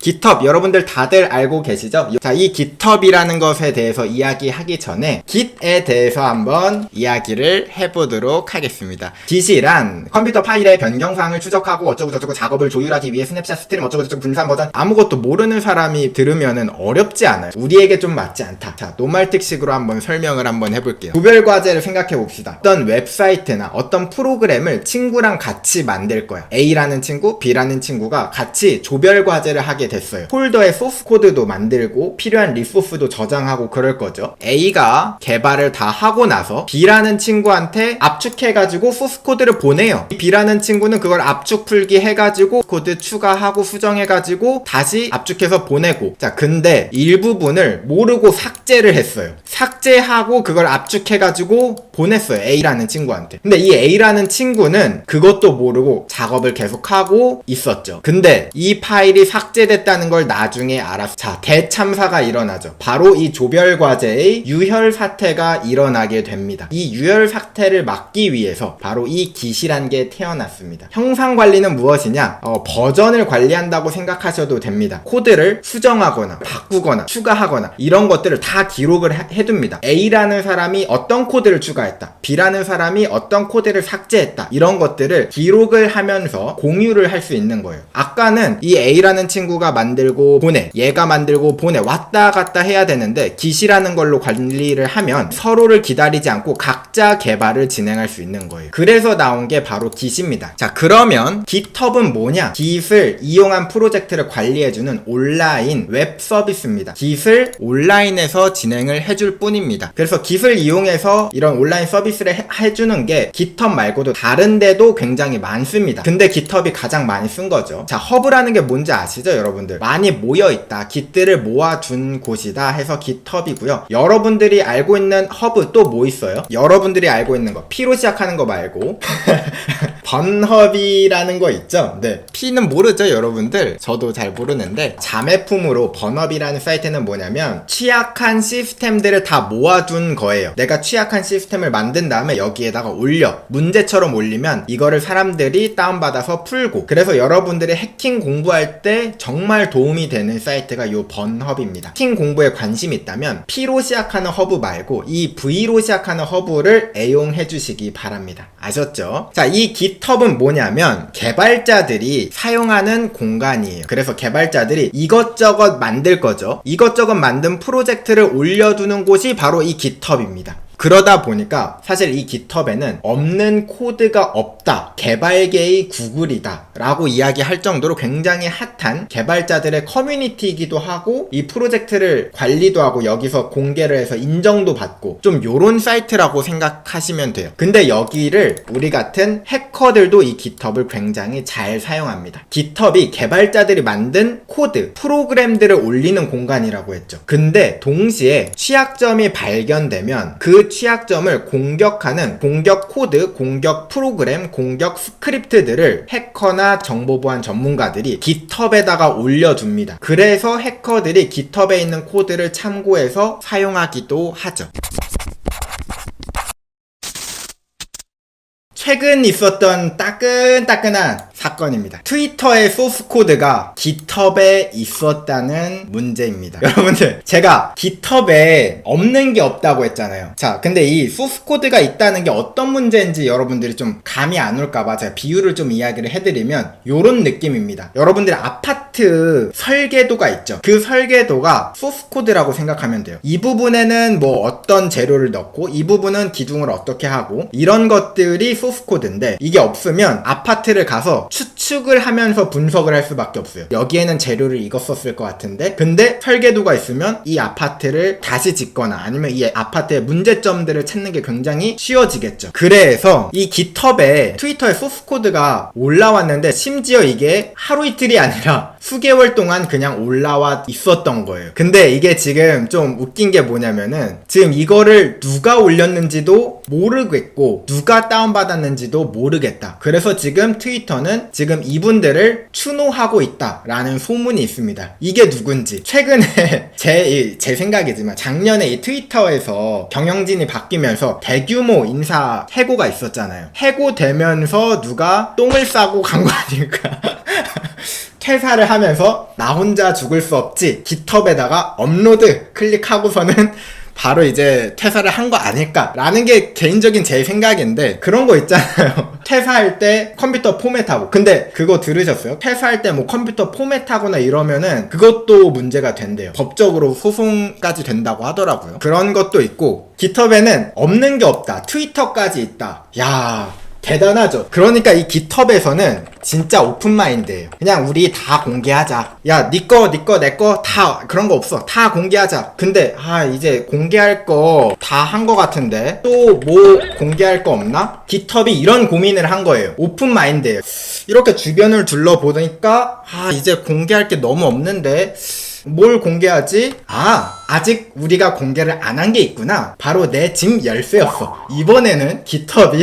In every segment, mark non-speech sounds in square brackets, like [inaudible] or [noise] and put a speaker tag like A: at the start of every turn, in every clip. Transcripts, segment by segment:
A: GitHub 여러분들 다들 알고 계시죠? 자, 이 GitHub이라는 것에 대해서 이야기하기 전에 Git에 대해서 한번 이야기를 해보도록 하겠습니다. Git이란 컴퓨터 파일의 변경사항을 추적하고 어쩌고저쩌고 작업을 조율하기 위해 스냅샷 스트림 어쩌고저쩌고 분산 버전 아무것도 모르는 사람이 들으면은 어렵지 않아요. 우리에게 좀 맞지 않다. 자, 노말틱식으로 한번 설명을 한번 해볼게요. 구별 과제를 생각해 봅시다. 어떤 웹사이트나 어떤 프로그램을 친구랑 같이 만들 거야. A라는 친구, B라는 친구가 같이 조별 과제를 하게 됐어요. 폴더에 소스 코드도 만들고 필요한 리소스도 저장하고 그럴 거죠. A가 개발을 다 하고 나서 B라는 친구한테 압축해가지고 소스 코드를 보내요. B라는 친구는 그걸 압축 풀기 해가지고 코드 추가하고 수정해가지고 다시 압축해서 보내고 자 근데 일부분을 모르고 삭제를 했어요. 삭제하고 그걸 압축해가지고 보냈어요. A라는 친구한테. 근데 이 A라는 친구는 그것도 모르고 작업을 계속하고 있었죠. 근데 이 파일이 삭제됐 다는 걸 나중에 알았어. 자, 대참사가 일어나죠. 바로 이 조별 과제의 유혈 사태가 일어나게 됩니다. 이 유혈 사태를 막기 위해서 바로 이 기시란 게 태어났습니다. 형상 관리는 무엇이냐? 어, 버전을 관리한다고 생각하셔도 됩니다. 코드를 수정하거나 바꾸거나 추가하거나 이런 것들을 다 기록을 해- 해둡니다. A라는 사람이 어떤 코드를 추가했다. B라는 사람이 어떤 코드를 삭제했다. 이런 것들을 기록을 하면서 공유를 할 수 있는 거예요. 아까는 이 A라는 친구가 만들고 보내, 얘가 만들고 보내 왔다 갔다 해야 되는데 기시라는 걸로 관리를 하면 서로를 기다리지 않고 각자 개발을 진행할 수 있는 거예요. 그래서 나온 게 바로 Git입니다. 자, 그러면 GitHub은 뭐냐? Git을 이용한 프로젝트를 관리해주는 온라인 웹 서비스입니다. Git을 온라인에서 진행을 해줄 뿐입니다. 그래서 Git을 이용해서 이런 온라인 서비스를 해, 해주는 게 GitHub 말고도 다른 데도 굉장히 많습니다. 근데 GitHub이 가장 많이 쓴 거죠. 자, 허브라는 게 뭔지 아시죠, 여러분 들? 많이 모여 있다. Git들을 모아둔 곳이다 해서 GitHub이고요. 여러분들이 알고 있는 허브 또 뭐 있어요? 여러분들이 알고 있는 거. P로 시작하는 거 말고. [laughs] 번허비라는 거 있죠? 네. P는 모르죠, 여러분들? 저도 잘 모르는데, 자매품으로 번허비라는 사이트는 뭐냐면, 취약한 시스템들을 다 모아둔 거예요. 내가 취약한 시스템을 만든 다음에 여기에다가 올려. 문제처럼 올리면, 이거를 사람들이 다운받아서 풀고, 그래서 여러분들이 해킹 공부할 때 정말 도움이 되는 사이트가 요 번허비입니다. 해킹 공부에 관심 있다면, P로 시작하는 허브 말고, 이 V로 시작하는 허브를 애용해 주시기 바랍니다. 아셨죠? 자, 이 GitHub은 뭐냐면 개발자들이 사용하는 공간이에요. 그래서 개발자들이 이것저것 만들 거죠. 이것저것 만든 프로젝트를 올려두는 곳이 바로 이 GitHub입니다. 그러다 보니까 사실 이 GitHub에는 없는 코드가 없다. 개발계의 구글이다. 라고 이야기할 정도로 굉장히 핫한 개발자들의 커뮤니티이기도 하고 이 프로젝트를 관리도 하고 여기서 공개를 해서 인정도 받고 좀 요런 사이트라고 생각하시면 돼요. 근데 여기를 우리 같은 해커들도 이 GitHub을 굉장히 잘 사용합니다. GitHub이 개발자들이 만든 코드, 프로그램들을 올리는 공간이라고 했죠. 근데 동시에 취약점이 발견되면 그 취약점을 공격하는 공격 코드, 공격 프로그램, 공격 스크립트들을 해커나 정보보안 전문가들이 GitHub에다가 올려줍니다. 그래서 해커들이 GitHub에 있는 코드를 참고해서 사용하기도 하죠. 최근 있었던 따끈따끈한 사건입니다. 트위터의 소스 코드가 GitHub에 있었다는 문제입니다. [laughs] 여러분들, 제가 GitHub에 없는 게 없다고 했잖아요. 자, 근데 이 소스 코드가 있다는 게 어떤 문제인지 여러분들이 좀 감이 안 올까봐 제가 비유를 좀 이야기를 해드리면 요런 느낌입니다. 여러분들의 아파트 설계도가 있죠. 그 설계도가 소스 코드라고 생각하면 돼요. 이 부분에는 뭐 어떤 재료를 넣고 이 부분은 기둥을 어떻게 하고 이런 것들이 소스 코드인데 이게 없으면 아파트를 가서 추측을 하면서 분석을 할 수밖에 없어요. 여기에는 재료를 이거 썼을 것 같은데 근데 설계도가 있으면 이 아파트를 다시 짓거나 아니면 이 아파트의 문제점들을 찾는 게 굉장히 쉬워지겠죠. 그래서 이 GitHub에 트위터의 소스 코드가 올라왔는데 심지어 이게 하루 이틀이 아니라 수개월 동안 그냥 올라와 있었던 거예요. 근데 이게 지금 좀 웃긴 게 뭐냐면은 지금 이거를 누가 올렸는지도 모르겠고 누가 다운받았는지도 모르겠다. 그래서 지금 트위터는 지금 이분들을 추노하고 있다라는 소문이 있습니다. 이게 누군지 최근에 [laughs] 제, 이- 제 생각이지만 작년에 이 트위터에서 경영진이 바뀌면서 대규모 인사 해고가 있었잖아요. 해고되면서 누가 똥을 싸고 간 거 아닐까? [laughs] 퇴사를 하면서 나 혼자 죽을 수 없지 깃허브에다가 업로드 클릭하고서는 [laughs] 바로 이제 퇴사를 한 거 아닐까라는 게 개인적인 제 생각인데 그런 거 있잖아요. [laughs] 퇴사할 때 컴퓨터 포맷하고 근데 그거 들으셨어요? 퇴사할 때 뭐 컴퓨터 포맷하거나 이러면은 그것도 문제가 된대요. 법적으로 소송까지 된다고 하더라고요. 그런 것도 있고 깃허브에는 없는 게 없다. 트위터까지 있다. 야 대단하죠. 그러니까 이 깃허브에서는 진짜 오픈 마인드예요. 그냥 우리 다 공개하자. 야, 니 거, 니 거, 내 거 다 그런 거 없어. 다 공개하자. 근데 아, 이제 공개할 거 다 한 거 같은데 또 뭐 공개할 거 없나? 깃허브이 이런 고민을 한 거예요. 오픈 마인드예요. 이렇게 주변을 둘러보니까 아, 이제 공개할 게 너무 없는데 뭘 공개하지? 아, 아직 우리가 공개를 안 한 게 있구나. 바로 내 집 열쇠였어. 이번에는 깃허브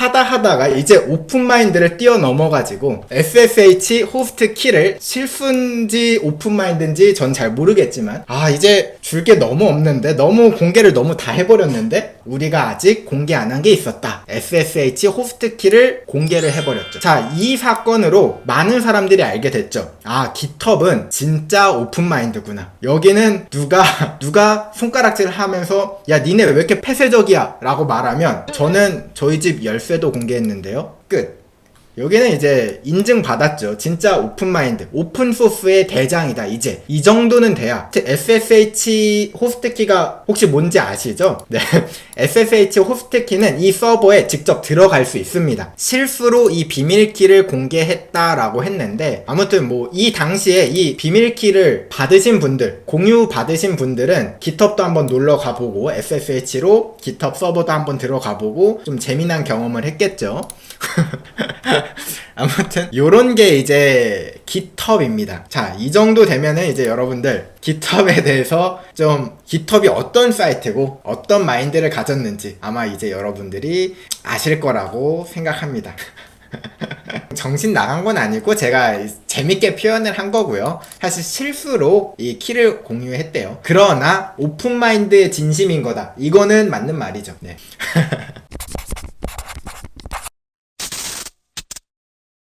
A: 하다 하다가 이제 오픈 마인드를 뛰어넘어가지고 SSH 호스트 키를 실수인지 오픈 마인드인지 전 잘 모르겠지만 아 이제 줄 게 너무 없는데 너무 공개를 너무 다 해버렸는데 우리가 아직 공개 안 한 게 있었다. SSH 호스트 키를 공개를 해버렸죠. 자 이 사건으로 많은 사람들이 알게 됐죠. 아 깃허브는 진짜 오픈 마인드구나. 여기는 누가 [laughs] 누가 손가락질을 하면서 야 니네 왜 이렇게 폐쇄적이야? 라고 말하면 저는 저희 집 열쇠 도 공개했는데요. 끝 여기는 이제 인증받았죠. 진짜 오픈마인드, 오픈소스의 대장이다, 이제. 이 정도는 돼야. SSH 호스트키가 혹시 뭔지 아시죠? 네. [laughs] SSH 호스트키는 이 서버에 직접 들어갈 수 있습니다. 실수로 이 비밀키를 공개했다라고 했는데, 아무튼 뭐, 이 당시에 이 비밀키를 받으신 분들, 공유 받으신 분들은 깃허브도 한번 놀러 가보고, SSH로 깃허브 서버도 한번 들어가 보고, 좀 재미난 경험을 했겠죠. [laughs] 아무튼 요런 게 이제 깃허브입니다. 자, 이 정도 되면은 이제 여러분들 깃허브에 대해서 좀 깃허브이 어떤 사이트고 어떤 마인드를 가졌는지 아마 이제 여러분들이 아실 거라고 생각합니다. [laughs] 정신 나간 건 아니고 제가 재밌게 표현을 한 거고요. 사실 실수로 이 키를 공유했대요. 그러나 오픈 마인드의 진심인 거다. 이거는 맞는 말이죠. 네. [laughs]